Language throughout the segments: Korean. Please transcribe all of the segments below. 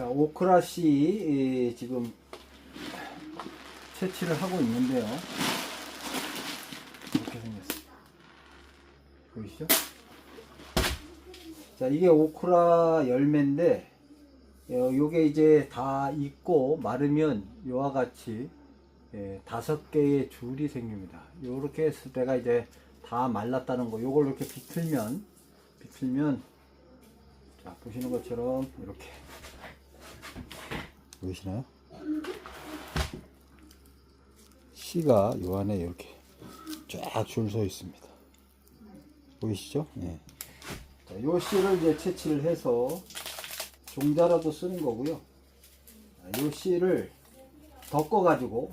자, 오크라 씨 지금 채취를 하고 있는데요. 이렇게 생겼어요. 보이시죠? 자, 이게 오크라 열매인데 어, 요게 이제 다 익고 마르면 요와 같이 예, 다섯 개의 줄이 생깁니다. 요렇게 했을 때가 이제 다 말랐다는 거. 요걸 이렇게 비틀면 비틀면 자 보시는 것처럼 이렇게 보이시나요? 씨가 요 안에 이렇게 쫙 줄 서 있습니다. 보이시죠? 네. 자, 요 씨를 이제 채취를 해서 종자라도 쓰는 거고요. 자, 요 씨를 덮어 가지고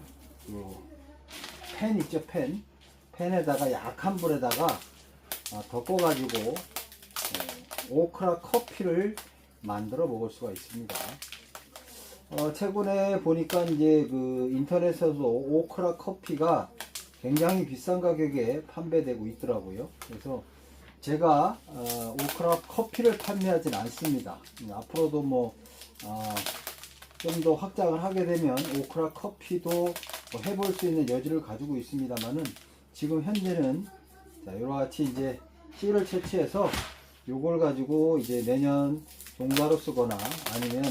펜 있죠 펜 펜에다가 약한 불에다가 아, 덮어 가지고 오크라 커피를 만들어 먹을 수가 있습니다. 어, 최근에 보니까 이제 그 인터넷에서도 오크라 커피가 굉장히 비싼 가격에 판매되고 있더라고요. 그래서 제가 어, 오크라 커피를 판매하진 않습니다. 음, 앞으로도 뭐좀더 확장을 하게 되면 오크라 커피도 뭐 해볼 수 있는 여지를 가지고 있습니다만은 지금 현재는 자, 가지 이제 씨를 채취해서 요걸 가지고 이제 내년 종자로 쓰거나 아니면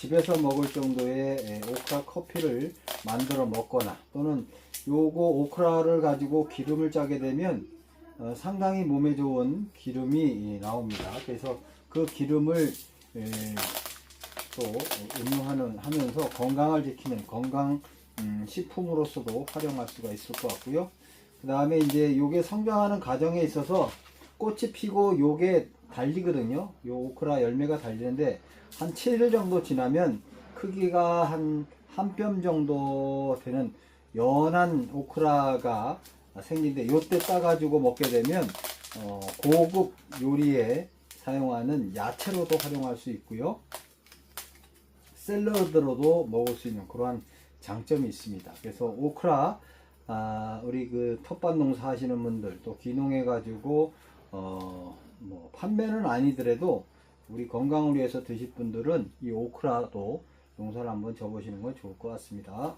집에서 먹을 정도의 에, 오크라 커피를 만들어 먹거나 또는 요거 오크라를 가지고 기름을 짜게 되면 어, 상당히 몸에 좋은 기름이 예, 나옵니다. 그래서 그 기름을 에, 또 응용하는 하면서 건강을 지키는 건강 음, 식품으로서도 활용할 수가 있을 것 같고요. 그 다음에 이제 요게 성장하는 과정에 있어서 꽃이 피고 요게 달리거든요. 요 오크라 열매가 달리는데 한 7일 정도 지나면 크기가 한 한 뼘 정도 되는 연한 오크라가 생긴데 요때 따가지고 먹게 되면 어, 고급 요리에 사용하는 야채로도 활용할 수 있고요. 샐러드로도 먹을 수 있는 그러한 장점이 있습니다. 그래서 오크라 아, 우리 그 텃밭 농사 하시는 분들 또 귀농해 가지고 어, 뭐 판매는 아니더라도 우리 건강을 위해서 드실 분들은 이 오크라도 농사를 한번 접으시는 건 좋을 것 같습니다.